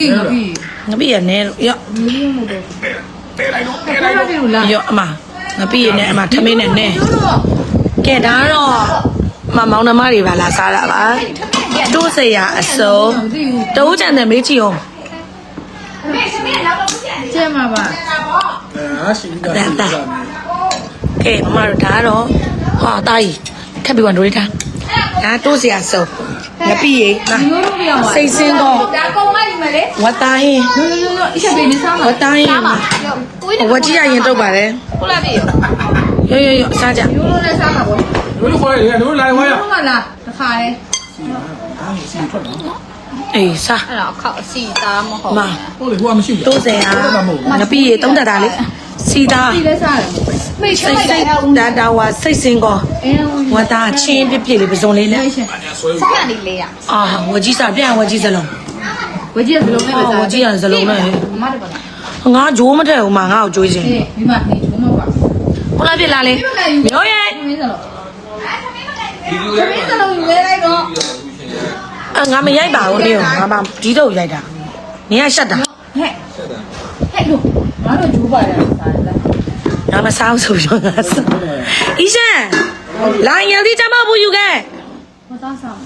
ပြီပြီငပိရနဲလို့ရော့အဲ့ဒါတွေကိုလာရော့အမငပိရနဲအမထမင်းနဲ့နဲကဲဒါကတော့မမောင်နှမတွေပါလာစားတာပါတို့စရာအစုံတိုးကြံတယ်မေးကြည့်အောင်ကျဲမှာပါအာရှိပြီးသားရှိပြီးသားကဲမမတို့ဒါကတော့ဟာတာကြီးခက်ပြီးဝင်တို့လေးထားဒါတို့စရာအစုံ ငပိရနာဒီလိုလိုမရပါစိတ်စင်းတော့ဒါကုန်လိုက်ပြီမလေးဝတ်သားရင်လိုလိုလိုအချက်ပေးနေစားမှာဝတ်သားရင်ကိုကြီးဝတ်ကြီးရရင်တော့ပါတယ်ကိုလာပြီရော့ရော့ရော့စားကြဒီလိုလိုနဲ့စားမှာပေါ့တို့တို့ခေါ်ရတယ်တို့လာခေါ်ရဘုံကလာတခါလေအားစီထွက်တော့အေးစားအဲ့တော့ခောက်အစီသားမဟုတ်မဟုတ်လေဟိုကမရှိဘူးတို့စရာငပိရသုံးတက်တာလေစီသားဒီလဲစားတယ် မိတ်စိချိုတ်က်စိလိုက်တ်ဒါတာဝါစိတ်စင်ကောအဲဝတ်သားချင်းပြပြလေးပစုံလေးနဲ့ရှင်ဆွဲစက်နေလေရအာဝကြီးစားပြန်ဝကြီးစလုံးဝကြီးကဘယ်လိုလဲအာစားဝကြီးရစလုံးနဲ့မမတပါလားငါဂျိုးမတဲ့ဟိုမှာငါ့ကိုကြွေးခြင်းအေးဒီမှာနေချုံးမှာပါဟိုလာပြလာလေမျိုးရဲ့မင်းစလုံးမင်းစလုံးယူလဲလိုက်တော့အငါမရိုက်ပါဘူးနေငါမဒီတော့ရိုက်တာနေရရှက်တာဟဲ့ဟဲ့လို့ငါတို့ဂျူးပါရစားတယ် ငါမစားဘူးဆိုတော့ငါစားအီရှန်လာရင်ဒီချမဘူးယူခဲ့မသားစား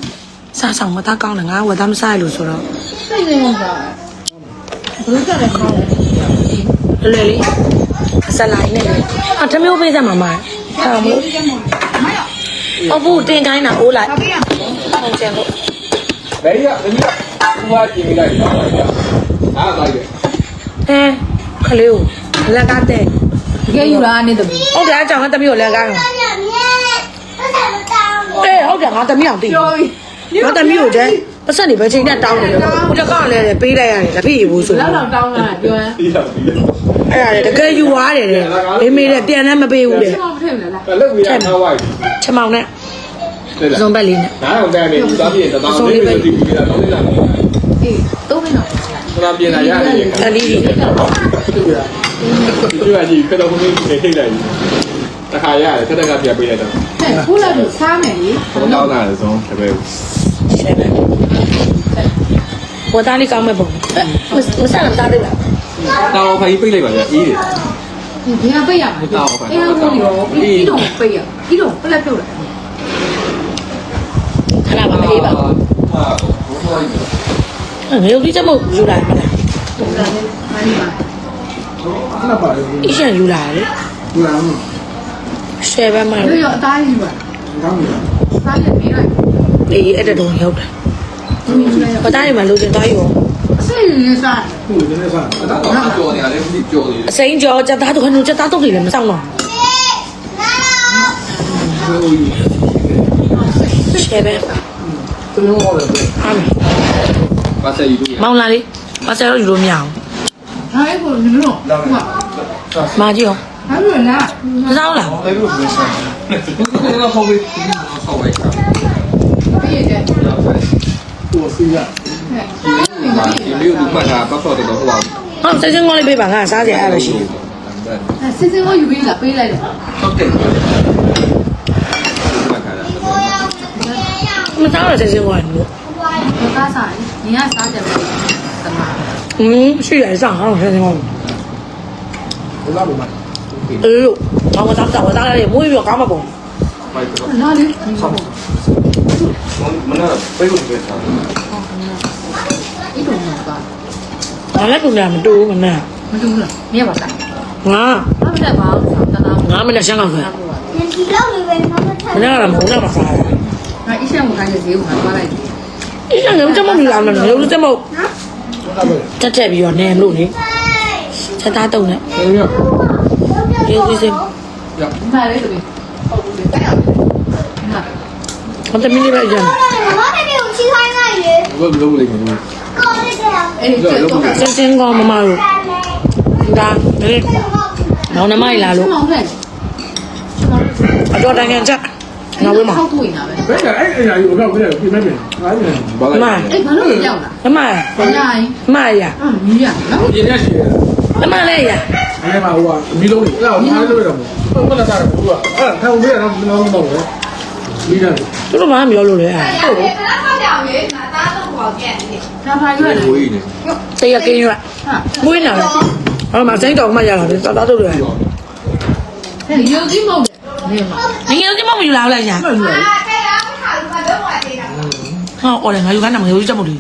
စားဆောင်မသားကောင်းတယ်ငါဝတ်သားမစားရလို့ဆိုတော့စိတ်နေမှာစားဘယ်လိုကြလဲခေါင်းလဲလွယ်လေးအစလိုက်နဲ့လေအထမျိုးပေးစမ်းမှာမဟာမို့အဘူးတင်ခိုင်းတာအိုးလိုက်ဟုတ်တယ်ဟုတ်ဘယ်ရဘယ်ရဟိုကပြင်လိုက်တာအားသားရအဲခလေးကိုလက်ကတဲ့ တကယ်ယူလာနေတယ်ဟုတ်တယ်အကြောင်းငါတမီးကိုလက်ကားတော့အေးဟုတ်တယ်ငါတမီးအောင်သိပြောပြီငါတမီးကိုကျပတ်စံနေပဲချိန်နဲ့တောင်းတယ်ဟိုတကောက်လည်းပေးလိုက်ရတယ်လက်ဖြစ်ဘူးဆိုလောက်တော့တောင်းလာပြောရင်ပြီးတော့ပြီးတော့အဲ့ဒါလေတကယ်ယူသွားတယ်တဲ့မေမေတဲ့ပြန်လည်းမပေးဘူးတဲ့မထည့်ဘူးလားအဲ့လောက်ပြီးတော့ထားဝိုက်ချက်မောင်နဲ့တဲ့လားဇွန်ဘက်လေးနဲ့နားအောင်တန်းနေသွားပြီးတော့တောင်းလေးပဲဒီပြီးတော့တောင်းနေတာအေးသုံးမင်းတော့ခဏပြင်လာရတယ်အလီဒီ ဒီကကြီးခက်တော့ခင်းနေထိတ်လိုက်တခါရတယ်ခက်တက်ကပြပေးလိုက်တော့ဟဲ့ခုလာပြီးစားမယ်လေဘုံတောင်းတာလေဆုံးတပည့်ရှယ်ပဲဝတ်သားလေးကောင်းမဲ့ပုံမမဆက်မစားသေးလားတောင်းဖိုင်ပိတ်လိုက်ပါဗျအေးတယ်ဒီဘယ်ပိတ်ရမှာအေးဟုတ်ရောပြီးတော့ပိတ်ရပြီးတော့ပလက်ပြုတ်လာခဏပါမလေးပါငယ်ဦးဒီချက်မို့ယူလာမလားဟုတ်တယ်မင်းပါ နားပါလေအရှင်ယူလာလေဘူးလားမရှယ်ပဲမှာတို့ရအသားကြီးပါကောင်းပြီစားရနေလိုက်အေးအဲ့တတုံရောက်တာဒီလိုရဝတ်သားတွေမှာလိုချင်သွားယူစိတ်ရင်းစားဟုတ်တယ်နည်းစားအဲ့ဒါတော့ကြော်နေရတယ်ဒီကြော်နေတယ်အစိမ်းကြောကြက်သားတော့ခဏကြက်သားတော့တွေလည်းမဆောင်တော့ရှယ်ပဲသူလုံးဟောတယ်အားမပါဆက်ယူလို့မောင်လာလေးပါဆယ်တော့ယူလို့မရအောင် ဒါလေးကိုဒီလိုဟုတ်ပါမာကြည့်အောင်ဘာလို့လဲမစားလားအဲ့လိုပဲဆက်ဒီကတော့ဟောပြီးဆောက်လိုက်တာပြည့်တယ်ကိုစီရဒီလေးကိုမှတ်တာပတ်စော်တော့ဟိုပါဟုတ်စိတ်စင်းကောင်းလေးပေးပါငါစားကြရလို့ရှိရင်စစ်စစ်ကိုယူပြီးလာပေးလိုက်တယ်ဟုတ်တယ်မှတ်တာမစားရစိတ်စင်းကောင်းလို့ဘာသာစားညီကစားကြတယ်သ မားอืมရှိရစားအောင်စိတ်စင်းကောင်းဘယ်လာလို့မအေးလို့ဘာမှစားတော့စားရတယ်မွေးပြီးတော့ကောင်းမှာပုံပိုက်တော့လာလေဒီဘောမနာပိတ်လို့ပဲစားဒီလိုမှာပါငါလည်းပုံများမတူဘူးမနဲ့မတူဘူးလားမြင်ပါလားငါဘာမှလည်းဘာလို့ဆောင်းတနာငါမနဲ့ရှမ်းကောင်းဆိုစားဖို့ကမနဲ့ကတော့မဟုတ်တော့မစားဘူးငါအရှံကိုခိုင်းတဲ့ဈေးကိုငါသွားလိုက်တယ်အေးငါလည်းမလို့လာမယ်လို့လည်းမဟုတ် တက်တက်ပြီးတော့နေမလို့လေချက်သားတုံနဲ့တယ်ရဒီလိုစင်းရဒါလေးတပည့်ဟုတ်ဘူးလေတိုက်ရဟာမတမီးလေးပဲရမ်းဘယ်လိုလုပ်လိမ့်မလဲအဲ့ဒီတော့တော့စင်းစင်းကောင်းမမတို့ဒါလေမောင်နှမကြီးလာလို့မောင်းလိုက်အတော်တန်ကန်ချက် ငါဝေးမှာဟောက်တွေ့နေတာပဲဘယ်ကအဲ့အဲ့ရာယူတော့ဘယ်လိုပြင်မပြင်ငါ့ပြန်ဘာလဲအဲ့ဘာလို့ကြောက်လားမမဘာညာရင်မရအမီးရနော်ပြင်ရရှိတယ်မမလည်းရအဲ့မှာဟိုကမီလုံးကြီးအဲ့ဒါကိုထားလို့တော့ဘယ်မှာတာဘူးကအဲ့ထောင်ပြရတော့မလုံးတော့ဘူးဒီကသူတို့မှမပြောလို့လေအဲ့အဲ့ဒါဘယ်တော့ကြောက်လဲငါသားတော့ဟောပြန်နေဒါဖိုင်ရွက်လေကိုကြီးနေစိတ်ရကင်းရွက်မွေးနေတယ်ဟောမစိတ်တော်မှရလာတယ်တော်တော်တို့တယ်ဟဲ့ရုပ်ကြီးမဟုတ် ဘူးနေမှာငယ်ကြီးမမယူလာလိုက်ညာအာထဲရမထားဘူးမတော့ပါသေးတာဟောအော်လေငါယူခိုင်းတာမငယ်ကြီးချက်မို့ဒီ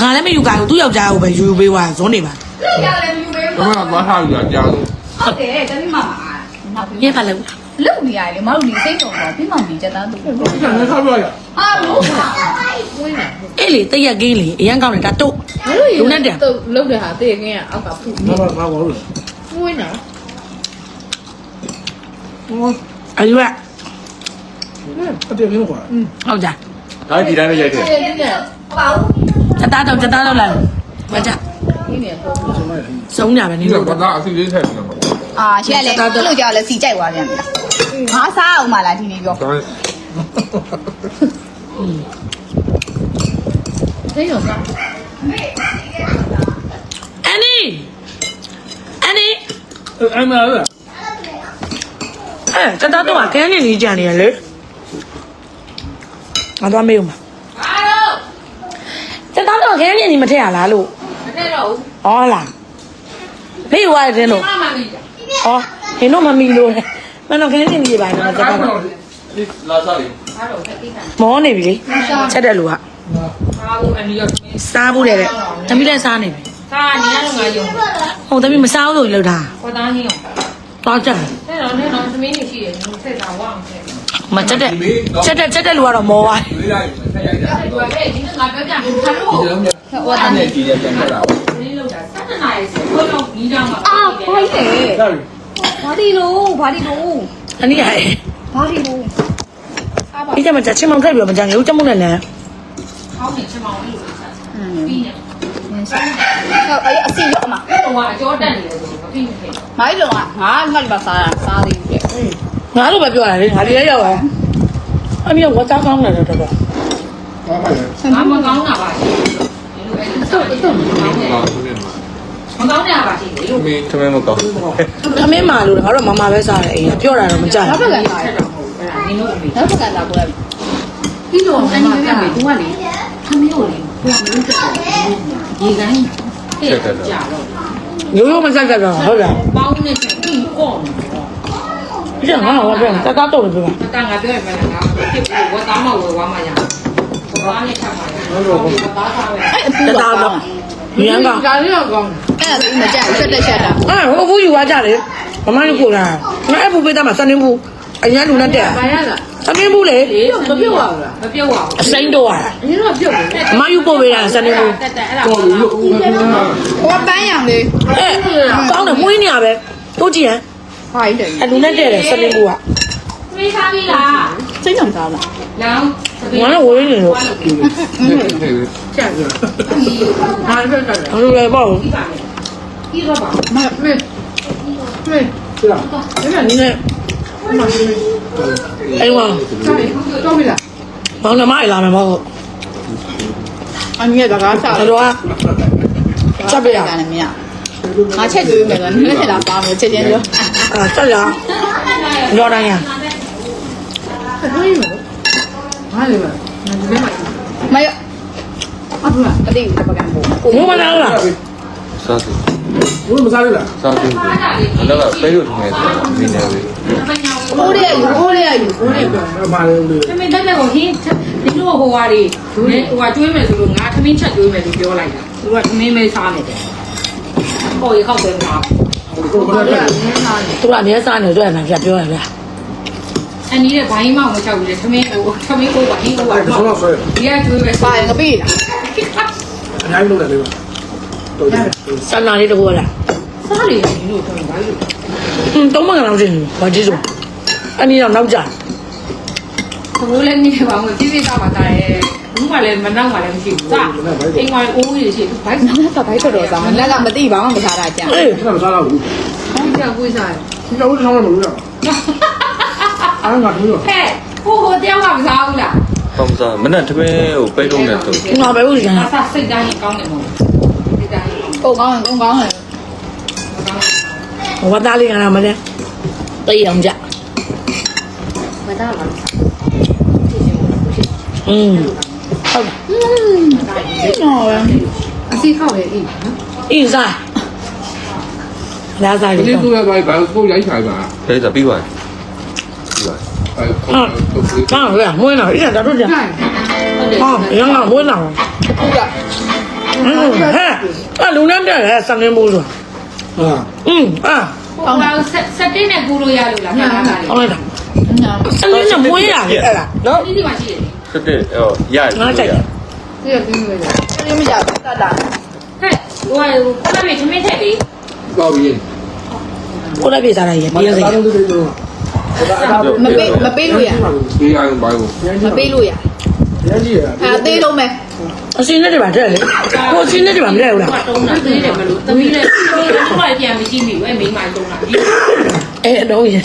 ငါလည်းမယူခိုင်းဘူးသူ့ယောက်ျားကိုပဲယူယူပေးသွားဇွန်းနေပါလူရလည်းမယူပေးဘာဘူးမှမထားဘူးကြာကြာလို့ဟုတ်တယ်တမီးမမနောက်ပြီးညက်ပါလေလုတ်နေရတယ်လေမတို့ဒီစိတ်တော်တော့ပြီးမှဒီချက်သားသူဒီကနေ့ထားပြရအာလို့အေးလေတိတ်ရကင်းလေအရန်ကောင်းတယ်ဒါတို့လူနဲ့တန်တော့လုတ်တဲ့ဟာတည့်ကင်းကအောက်ကဖူးငါဘာဘာလို့လဲဖူးနေတာ အယူရအတေကင်းကွာဟုတ်ကြဒါဒီတိုင်းပဲရိုက်တယ်တည့်ကင်းကပါဘူးတသားတော့တသားတော့လာမကြဒီနေတော့ဆုံးကြပဲနေဒီလို့ကဘာအစီလေးထည့်နေမှာအာရှက်လေလို့ကြောက်လဲစီကြိုက်သွားပြန်ပြီငါစားအောင်မလားဒီနေ့ပြောဒါသိရောကအန်နီအန်နီအဲ့မလား အဲတသားတော့ကန်းနေလေးကြံနေရလေငါတော့မေးဦးမှာအားတော့တသားတော့ကန်းနေနေမထည့်ရလားလို့မထည့်တော့ဘူးဟောလားဖေးဝါတဲ့လို့မမမီးတာဟောဟင်းတော့မမီလို့လေမနော်ကန်းနေနေပါနဲ့တသားတော့ဒီလာစားလေးအားတော့ခက်တိခံမောနေပြီလေချက်တဲ့လူကအားဘူးအနီရောသမီးစားဘူးတဲ့တဲ့တမီးလည်းစားနေပြီစားနေရတော့ငါယုံဟုတ်တမီးမစားဘူးလို့လှုပ်တာခေါ်သားဟင်း အောင်တော့ကြတယ်တဲ့တော့နဲ့တော့သမီးနေရှိတယ်ငါဆက်တာဝအောင်ဆက်မချက်တဲ့ချက်တဲ့ချက်တဲ့လူကတော့မောသွားလေးလိုက်ထည့်ရိုက်တာအဲ့ဒါပဲဒီကငါပြောပြမယ်ခါလို့ဒီလုံးကဟောတာနဲ့ကြည့်ရပြန်ကြတာဒီလောက်တာ7နာရီဆိုတော့ဒီကြောင်မှာအာဖိုင်းတယ်ဒါပြီဘာဒီလို့ဘာဒီလို့အနည်းရယ်ဘာဒီလို့ဒီကျမချက်ချင်းမောင်ထည့်ပြီးတော့မကြငယ်ဦးချက်မုန်းနဲ့လည်းခေါင်းနေချင်မအောင်လို့ဆက်อืมပြီးနေဟုတ်အဲ့အစီရောအမတော့ကအကျော်တက်နေတယ်ဆိုတော့ပြီးနေတယ် မိုင်းလုံးကငါငါ့ဒီမှာစားတာစားသေးဘူးတဲ့ငါတို့ပဲပြောတာလေငါလေးရောက်ပါအမေကဝတ်သားကောင်းတယ်တော်တော်ဘာပါလဲငါမကောင်းတာပါဒီလိုပဲအဆုတ်အဆုတ်မကောင်းတယ်လာဆိုနေမှာမကောင်းတာပါဒီလိုမင်းသမင်းမကောင်းအမေမာလို့ငါတို့မမပဲစားတယ်အိမ်ကပြောတာတော့မကြဘာဘူးဘက်ကစားဆက်လဲတော့ဟုတ်အဲ့ဒါနင်းတို့အမေဘာဘက်ကစားပွဲပြီးတော့အန်ဒီကမေသူကလေခမီးကိုလေကိုကမင်းတက်တယ်ရေကိုင်းတဲ့ကြာတော့ ရိုးရိုးမဆက်ကြတော့ဟုတ်လားပေါင်းနေချက်ပြီးကော့ဒီကငါဟောပြန်တကားတော့ပြောပါမတန်ငါပြောရမယ်ငါဖြစ်ပြီးဝတ်သားမဝယ်ဝါမရဘာနဲ့ချက်ပါလဲဝတ်သားစားပဲအဲ့အပူတတော့သားတော့ညံကဒါလေးတော့ကောင်းအဲ့ဒါသူမကြိုက်ဆက်တက်ချက်တာအဲ့ဟိုဘူးယူသွားကြတယ်မမတို့ကိုလာငါအပူပေးသားမှာစနေဘူးအရင်လူနဲ့တဲ့ဘာရလားစ နေဘူးလေအေးမပြုတ်ပါဘူးလားမပြုတ်ပါဘူးအစိမ့်တော့ရအရင်တော့ပြုတ်တယ်အမယူပို့ပေးတာစနေဘူးတက်တက်အဲ့ဒါတော်ပြီလို့ဟောပန်းရောင်လေးအဲကောင်းတယ်မွေးနေရပဲတို့ကြည့်ရန်ဖိုင်းတယ်အလူနဲ့တဲ့တယ်စနေဘူးကမေးစားပြီလားစိတ်ညံစားလားလောင်းငါလည်းဝေးနေလို့ထည့်ထည့်ချက်ပြီဒါလည်းတက်တယ်အလူလည်းပေါ့ဒီပါမယ်ဒီတော့ပါမမေမေဆရာနင်းနဲ့ အိမ်ဝါတော့ပြီလားဘောင်းနမရလာမယ်မဟုတ်အမြဲတကားစားတော်တော်ချက်ပြရတာလည်းမရငါချက်ကြွေးမယ်ဆိုနည်းနည်းလာပါမယ်ချက်ချင်းပြောအာချက်ရရောတိုင်းရဟာလေပါငါဒီထဲမှာမရအဘူးလားအတိတ်ပကံပို့ဘုမလာလားစားစီ ဘယ်မစားရလားစားစီအလောကပဲလို့ထုံးနေတယ်မင်းလည်းပဲပညာကိုဟိုးရယူဟိုးရယူဟိုးရယူဘာလဲဦးလေးသမီးတက်တက်ကိုဟင်းဒီလိုဟိုဟာတွေဟိုဟာကျွေးမယ်ဆိုလို့ငါသမီးချက်ကျွေးမယ်လို့ပြောလိုက်တာသူကသမီးမဲစားနေတယ်ဟိုရခောက်တယ်ငါဘယ်မှာလဲသူကနေစားနေတော့လည်းပြပြောရဗျာအနီးတဲ့ဘိုင်းမောင်မချက်ဘူးလေသမီးကိုသမီးကိုပါဟင်းကိုပါဆောင်းဆွဲဒီကကျွေးမယ်ပါရင်ငပိလားအများကြီးလုပ်တယ်လေပါ တော်တယ်စနာလေးတဘောလားစားလေဒီလိုတော့ဘာလို့ဟင်းတော့မကတော့ရှင်ဘာကြည့်စို့အနည်းတော့နောက်ကြဘိုးလည်းနေပါမယ်ပြည့်ပြည့်သားပါတာရဲ့ဘူးမှလည်းမနောက်မှလည်းမရှိဘူးစားအိမ်မှာအိုးကြီးရှိဘိုက်ငါကဘိုက်တော်တော်စားမလက်ကမသိဘာမှမစားတာကြံအေးခဏမစားတော့ဘူးကြောက်ဝေးစားဒီကောင်ဆောင်းမလို့ရအားငါတို့ဟဲ့ဟိုဟိုတရားမှမစားဘူးလားပေါင်းစားမနဲ့သမင်းကိုပိတ်လုံးနဲ့တော့ငါပဲဦးရှင်ငါစားစိတ်တိုင်းကောင်းတယ်မို့ စိတ်တိုင်း ကိုကောင်းရင်ကိုကောင်းတယ် ဝတ်သားလေးကလည်းမလဲတေးအောင်ကြ မသားလား อืมအ ဟုတ်တယ် အစီခောက်လေအေးနော် အေးစားလာစား ဒီ ရ နေ့ တော့ သူကဘာဘာကိုရိုက်ခိုင်ပါ 可以的，闭关。闭关。 အဲ ဟာဟာမွေးလာအေးဒါတို့ကြ ဟုတ်တယ် ဟဲ့အလူနဲ့တက်တယ်ဆန်နေမှုဆိုတာဟာอืมอ่ะဟိုကဆက်တင်နဲ့ကူလို့ရလို့လားခဏခဏလေးဟုတ်လားဆန်နေနဲ့မွေးရလေအဲ့ဒါနော်ဒီဒီမှာရှိတယ်တက်တယ်ဟောရရရဒီကပြီးလို့ရတယ်ဆန်နေမရဘူးတတ်တာဟဲ့ဟိုကခဏပြီးခမင်းထက်လေပေါ့ပြီးကိုလည်းပြေးစားလိုက်ရပြေးစေမပေးမပေးလို့ရမပေးလို့ရမပေးလို့ရအဲသေးတော့မယ် အစင်းနဲ့တွေပါတဲ့လေကိုအစင်းနဲ့တွေပါမလဲဘူးလားတုံးတာသေးတယ်မလို့သမီးနဲ့ဘာပြန်မကြည့်မိဘူးအဲ့မိန်းမတုံးတာဒီအဲအတော့ရင်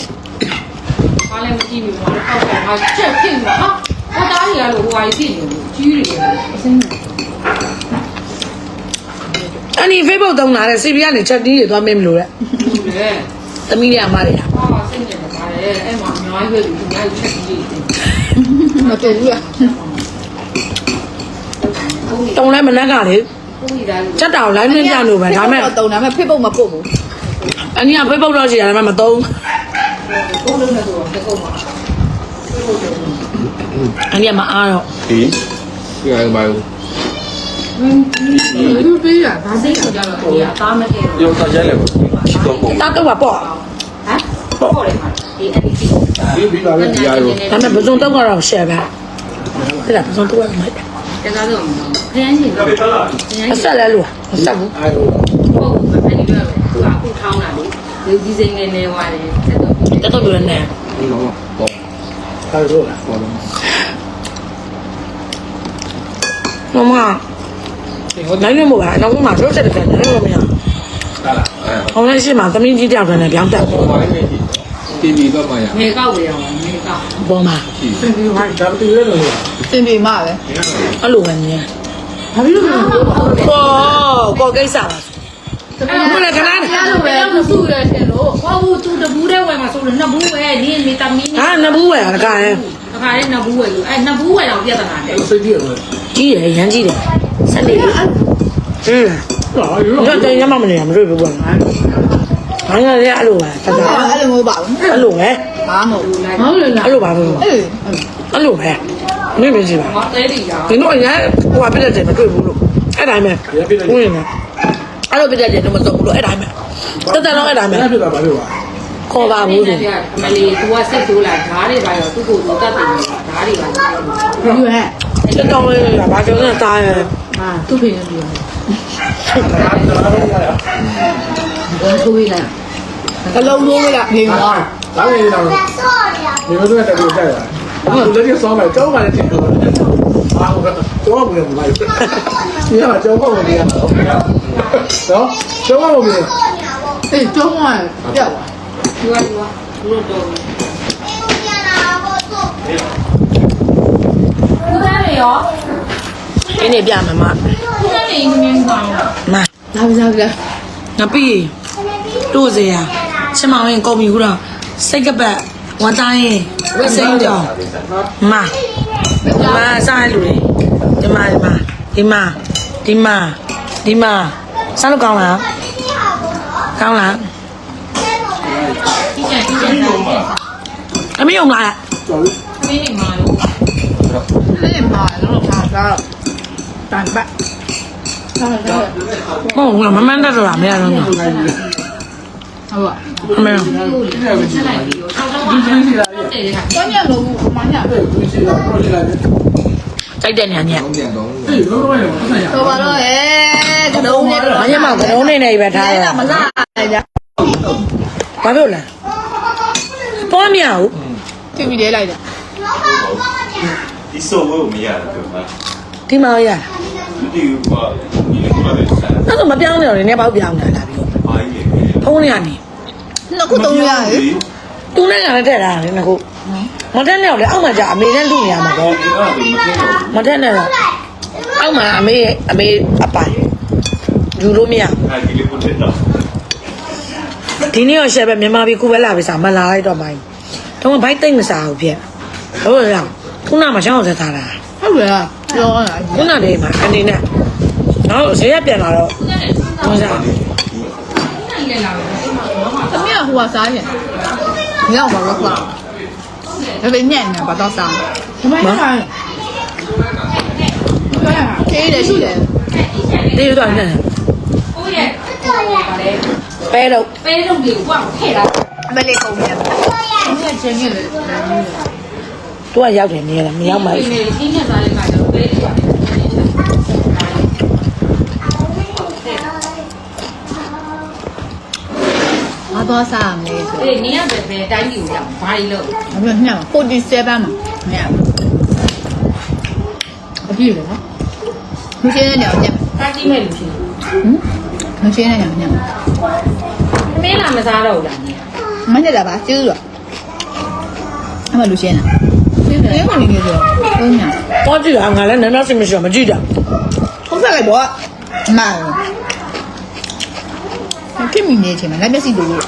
ဘာလည်းမကြည့်မိဘူးဟောတော့ဟာချက်ဖြစ်မှာဟာဟောတားရလို့ဟိုဟာဖြစ်နေလို့ကြီးနေတယ်အစင်းနဲ့အနီ Facebook တုံးလာတဲ့ CB ကနေချက်တီးတွေသွားမင်းမလို့တဲ့ဘူးလေသမီးတွေအမတွေကဟာစိတ်နေပါတယ်အဲ့မှာအများကြီးပဲဒီကချက်ကြီးတွေမတူဘူးရ တုံးလဲမနက်ကလေ ကိုကြီးသားလို့ ချက်တောင် line နဲ့ပြလို့ပဲဒါမဲ့ တော့တုံဒါမဲ့ဖိဖို့မပုတ်ဘူး အနီက Facebook တော့ရှိရတယ်မသုံး ကိုလုံးနဲ့ဆိုတော့တက်ကုန်ပါ အနီကမအားတော့ 比 ဒီအိုင်ဘာကို ဘူးပေးရဒါစိတ်ကိုကြတော့ဒီအသားမထည့်ဘူး 用到家来不？都不。 တာတော့ပါပေါ့ ဟမ်ပေါ့လေမှာဒီအဲ့ဒီကြည့် ဒီပြီးပါပဲဒီအိုင်ကို ဒါမဲ့ပစုံတော့ကတော့ share ပဲအဲ့ဒါပစုံတော့ကမှ တန်းရှင်တော့တန်းအရှရှင်က်လဲလို့အဆက်ဘူးဟုတ်ဘူးအဲ့ဒီတော့သူကအခုထောင်းတာလေလူကြီးစိမ့်နေနေွားတယ်တက်တော့တက်တော့လည်းနဲ့ဒါဆိုလားပေါ်လို့မမနိုင်နေမို့လားနောက်မှရုပ်ချက်တက်တယ်လို့မရဟာလားအဲဟောင်းလေးရှိမှသမီးကြီးတယောက်တည်းနဲ့ပြောင်းတက်ပေါ်ပါလိမ့်မယ်ဒီဒီတော့မှရငွေကောက်ဝေအောင်ငွေကောက်ပေါ်မှာဒါတူလဲလို့ စင်ပြေမပဲအဲ့လိုပဲမြင် ဘာဖြစ်လို့လဲပေါ်ပေါ်ကိစ္စပါဘယ်လဲခဏရလို့ပဲမစုရတဲ့လို့ဟောဘူးသူတဘူးတဲ့ဝယ်မှာဆိုလို့နှစ်ဘူးဝယ်ဒီနေတမီးဟာနဘူးဝယ်ရကားရဲတခါလေးနှစ်ဘူးဝယ်လို့အဲ့နှစ်ဘူးဝယ်တော့ပြဿနာတယ်စိတ်ကြီးရတယ်ကြီးတယ်ရမ်းကြီးတယ်ဆက်နေပြီဟင်းဟာရောတော့တင်ရမမနေရမတွေ့ဘူးကွာဘာငါလဲအဲ့လိုပါတတအဲ့လိုမျိုးပါဘူးအဲ့လိုပဲဘာမဟုတ်ဘူးဟုတ်လေလားအဲ့လိုပါဘူးအေးအဲ့လိုပဲ နေမကြည့်ပါဟောတဲတီရောဒီတော့အရင်ဟိုကပြည့်တယ်မတွေ့ဘူးလို့အဲ့တိုင်းပဲဟုတ်ရင်အဲ့လိုပြည့်တယ်တော့မစုံဘူးလို့အဲ့တိုင်းပဲတက်တက်တော့အဲ့တိုင်းပဲအဲ့ဖြစ်တာဘာလို့ပါခေါ်ပါဘူးလို့အမလီ तू ကစိတ်ဆိုးလာဓားတွေပါရောသူ့ကိုသူတတ်တယ်ဓားတွေပါယူဟဲ့တက်တော့လေဘာကြောင့်လဲတားရဲဟာသူ့ဖေနဲ့ပြောဘယ်ထိုးရလဲအလုံးလုံးလေးကနေပါဒါလည်းတော့ဒီလိုတော့တက်ပြီးကြိုက်တာအခုလက်ရဆော င်းမယ်ကြောက်ပါလေတင်တော့အာဟုတ်ကဲ့ကြောက်ဘူးမလိုက်ဒီကကြောက်ဖို့မရတော့နော်ကြောက်ဖို့မရအေးကျုံးသွားပြောက်သွားသူကသူကသူတို့တော့သူကလည်းရောဒီနေ့ပြမှာမသူကလည်းမင်းကောင်းလားမလာပြီလာပြီလာငါပြီးတို့စရာချင်မဝင်ကုန်ပြီခုတော့စိတ်ကပတ် ဝတ်တိုင်းစိတ်ကြောင်မမစားလူတွေဒီမှာဒီမှာဒီမှာဒီမှာစားလို့ကောင်းလားကောင်းလားဒီကျန်ဒီကျန်တော့အမေုံလားကြောက်ပြီမင်းနေမှာလို့လေးမှာတော့ထားတာတန်ပတ်ထားတာမဟုတ်ဘူးမမန်းတတ်တော့မရတော့ဘူးဟုတ်ပါ အမေတော့ညလုံးကိုမညာကြိုက်တဲ့နေရာညတော့ပါတော့ဟဲ့ကလုံးနဲ့မညမကလုံးနေနေပဲထားရမလားဘာပြောလဲပေါ်မြောက်တင်ပြီးလဲလိုက်တာဒီစုံလို့မရဘူးကွာဒီမှာရဒီကွာဒီကွာလည်းဆက်အဲ့တော့မပြောင်းနေတော့နည်းနည်းပေါ့ပြောင်းလာတာပြီးတော့ဖုန်းထဲကနေ နှစ်ခုသုံးရလေသူနဲ့ငါနဲ့ထက်တာပဲနှစ်ခုမထက်နဲ့တော့လေအောက်မှာကြာအမေနဲ့လူနေရမှာတော့မထက်နဲ့တော့အောက်မှာအမေရဲ့အမေအပိုင်ယူလို့မရဒီနေ့ရောရှယ်ပဲမြန်မာပြည်ကိုပဲလာပြီစာမလာလိုက်တော့မိုင်းတော့ဘိုက်တိတ်မစားဘူးပြက်ဟုတ်လားခုနမှရှောင်းအောင်ဆက်ထားတာဟုတ်လားပြောရတာခုနတည်းမှာအနေနဲ့နောက်ဈေးရပြန်လာတော့ဟုတ်လား မှာသမီးကဟိုကစားရင်ရောက်ပါတော့ကွာဒါပေမဲ့ညံ့နေပါတော့စားဒီမှာဟာကျေးတယ်ရှိတယ်တေးရတော့နဲ့ကိုရဲ့ပါလေပဲတော့ပဲလုံးလေးကိုကထည့်တာမလေးကုန်ပြန်ဒီကချင်းကြီးလေ သူကရောက်တယ်နေရတာမရောက်ပါဒီဘူးနေ့ချင်းချက်စားတဲ့ခါကျတော့ပဲလေးပါမတော့စားမလေးဆိုအေးနင်းရပဲပဲတိုင်းကြီးကိုရဘာကြီးလို့အခုညံ့47မှာညံ့အပြည့်လေနော်မရှင်းတဲ့ညံ့ညံ့တာကြီးမဲ့လူရှိမရှင်းတဲ့ညံ့ညံ့မင်းလာမစားတော့ဘူးလားမညက်တာပါကျေးဇူးတော့အမလူရှင်းလားဒီနေ့ကနေနေဆိုတော့ညံ့တော့ကြည့်တာငါလည်းနန်းတော့စင်မရှိတော့မကြည့်တာဟုတ်ဆက်လိုက်တော့အမခင်မင်းနေချင်မှာလက်မျက်စိတို့လို့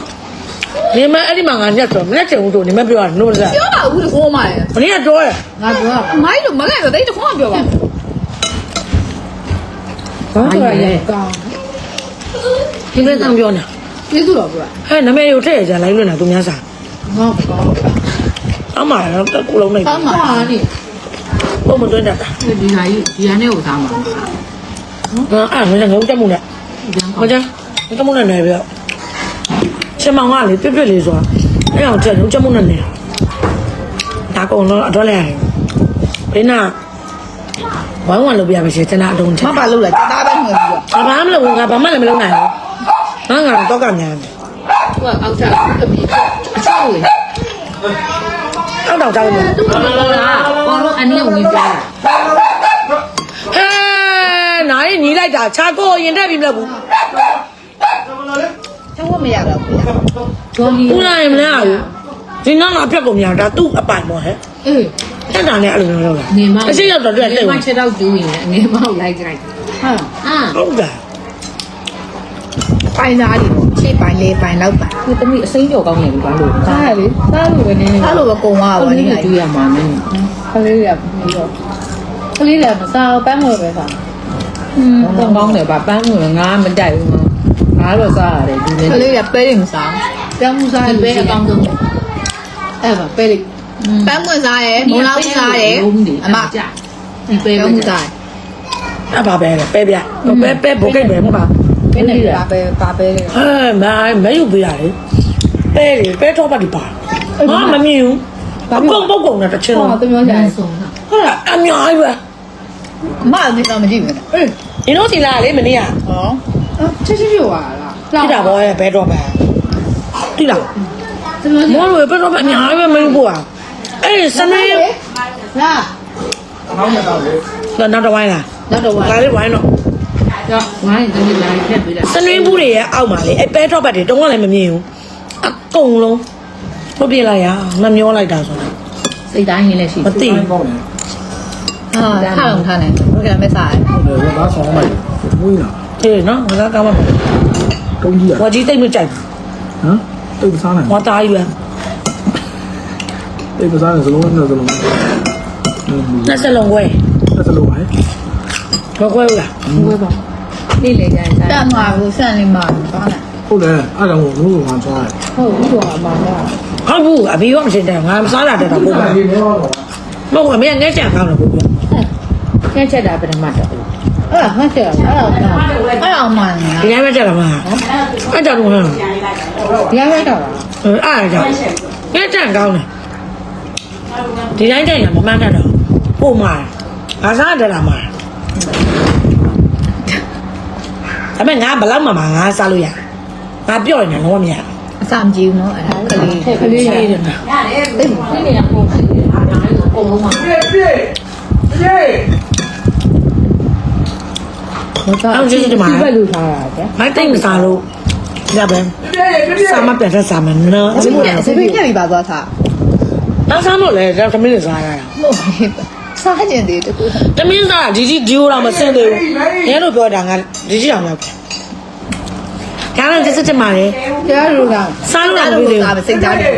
နေမအဲ့ဒီမှာငါညက်တော့မနဲ့ချင်ဘူးဆိုနေမပြောတာနိုးစားပြောပါဦးဒီကိုမရမင်းကတော့ရငါပြောအမိုင်းတို့မလဲတော့တိတ်တခေါပြောပါဘာဆိုရရဲ့ကောင်းဒီမဲ့တမ်းပြောနေကျေးဇူးတော်ပြောဟဲ့နမေကိုထည့်ရကြလိုက်လွတ်နေသူများစားငါကောင်းအမှတော့တကူလုံးနေကောင်းပါဟာနေပုံမသွင်းတတ်တာဒီဟာကြီးဒီဟာနဲ့ကိုသားမှာငါအဲ့မင်းငါတက်မှုနဲ့ဟောကြတက်မှုနဲ့နေပြော ချက်မောင်ကလေပြပြလေးဆိုတာအဲ့အောင်ချက်လုံးချက်မှုနဲ့နေဒါကုံတော့အတော့လဲရတယ်ဘေးနာဝိုင်းဝန်းလုပ်ပြပါစေကျွန်တော်အတုံးချမပါလို့လားတားပဲငွေပြီးတော့ဘာမှမလုပ်ဘူးငါဘာမှလည်းမလုပ်နိုင်ဘူးငါကတော့ကများတယ်သူကအောက်ချက်အပြည့်အချို့လေအောက်တော့ကြောက်တယ်သူကဘောလားဘောလုံးအနည်းဝင်ပြားဟဲနိုင်ညီလိုက်တာခြာကိုရင်တက်ပြီမလို့ဘူး ချောင်းမရတော့ဘူးဂျော်လီဦးနိုင်မလားဘူးဒီနောက်တော့ပြက်ကုန်များဒါသူ့အပိုင်ပေါ့ဟဲ့အေးတက်တာနဲ့အဲ့လိုမျိုးလုပ်တာနေမအရှိရောက်တော့တွေ့တယ်မချက်တော့ကျူးရင်အငယ်မောက်လိုက်ကြလိုက်ဟာအာဟုတ်တာပိုင်သားတွေခြေပိုင်လေးပိုင်လောက်ပါသူတမိအစိမ်းကြော်ကောင်းနေပြီဘာလို့စားရလေစားလို့ပဲနေနေအဲ့လိုပဲကုံသွားပါကဘာလေးလဲကကျူးရမှာမင်းကလေးကပြီးတော့ကလေးလည်းမစားပန်းမွေပဲစားอืมကောင်းကောင်းတယ်ဗျပန်းမွေငါမကြိုက်ဘူး ငါတော့စားရတယ်ဒီနေ့ကလေးကပဲရင်မစားတောင်းမှုစားပဲအကောင်းဆုံးအဲ့ပါပဲလေပန်းမွန်စားရယ်မုံလောက်စားရယ်အမဒီပဲပြောပဲမှုစားအပါပဲပဲပြပဲပဲဘုတ်ကိတ်ပဲမပါပဲနေရပါပဲပါပဲလေဟဲမိုင်းမယူပြရတယ်ပဲလေပဲတော့ပါဒီပါဟာမမြင်ဘူးအကုန်ပုတ်ကုန်တာတစ်ချင်းဟောလုံးတမျိုးကြရင်ဆုံးတာဟုတ်လားအများကြီးပဲအမအနေတော့မကြည့်ဘူးအေးဒီတို့စီလာလေမနေ့ကဟော ချက်ချက်ရွာလားတိတာဘောရဲ့ပဲတော့ပဲတိလားတမျိုးမောလို့ပဲတော့ပဲအများကြီးပဲမယူဘူးอ่ะအဲ့စနေလာနောက်မှတော့လေတော့နောက်တော့ဝိုင်းလားတော့တော့ဝါဒါလေးဝိုင်းတော့ကြောက်ဝိုင်းတမီးလာခဲ့ပြီလားစနွေးဘူးတွေရဲ့အောက်မှာလေအဲ့ပဲတော့ဘတ်တွေတုံးကလည်းမမြင်ဘူးအကုန်လုံးပုတ်ပြလိုက်ရမမျောလိုက်တာဆိုတာစိတ်တိုင်းရင်းလည်းရှိမသိပေါင်းတယ်ဟာထားအောင်ထားနေဘယ်ကမဲစားရဟုတ်တယ်ဘာဆောင်လိုက်မွေးလာ ဟေးနော်ငါကကောင်းမှာတုံးကြီးอ่ะဝါကြီးတိတ်မကြိုက်ဟမ်တိတ်စားနိုင်ဝါသားကြီးပဲတိတ်စားနိုင်စလုံးနဲ့စလုံးလက်စလုံးခွဲအဲ့စလုံးဟဲ့မခွဲဘူးလားဝဲပါနေ့လေကြရင်တတ်မှာကိုဆန့်နေမှာပါလားဟုတ်တယ်အဲ့ဒါကိုငိုးကငါချွားတယ်ဟုတ်ဘူးတော့အမှန်တော့ဟုတ်ဘူးအဖေကမစင်တယ်ငါမစားတာတက်တာပို့ပါဒီမောတော့မဟုတ်ဘူးအမေကငဲ့ချန်ကောင်းတယ်ပို့ပြညက်ချက်တာပထမတော့ အဲ့ဒါမှတ်ချက်အဲ့ဒါအဲ့ဒါမှန်နေဒီတိုင်းပဲတက်လာမှာအဲ့ကြောင့်တော့ဟမ်ဒီရဲတော့လားအဲ့ဒါကြောင့်ငဲ့ချန်ကောင်းတယ်ဒီတိုင်းတက်ရင်မမှန်းတတ်တော့ပို့မှာငါစားတက်လာမှာဒါပေမဲ့ငါဘယ်လောက်မှမငါစားလို့ရငါပြော့ရင်လည်းလုံးဝမရအစာမကြည့်ဘူးနော်အဲ့ဒါကလေးကလေးလေးတယ်ဒီနေရာပုံစံတွေအားလုံးပုံလုံးမှာပြေးပြေးပြေး အောင်ကျေးဇူးတင်ပါဒီဘက်လူထားတာဗျာမိုက်တိတ်မစားလို့ရပါပြေးပြေးစားမပြန်သက်စားမယ်နော်စပင်းစပင်းပြပြီးပါသွားတာနောက်စားလို့လည်းသမီးလေးစားရတာမဟုတ်ဘူးစားကျင်တယ်တကူသမီးစားဒီကြီးဒီဟိုတော့မစင်သေးဘူးရဲလို့ပြောတာငါဒီကြီးအောင်ရောက်တယ်ကျန်တော့ကျေးဇူးတင်ပါတယ်ကျားလူကစားလို့လည်းမပြီးသေးစားမစိတ်သားတယ်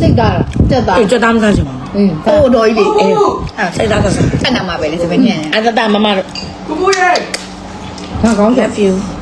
စိတ်သားတက်သားဘူးကြက်သားမစားချင်ပါဘူးအေးကိုတော်ကြီးလေအေးဟာစိတ်သားကစားဆက်နာမှာပဲလေစပင်းနဲ့အတတမမတို့ကိုကိုရဲ့ငါကောင်းတယ် love Nephew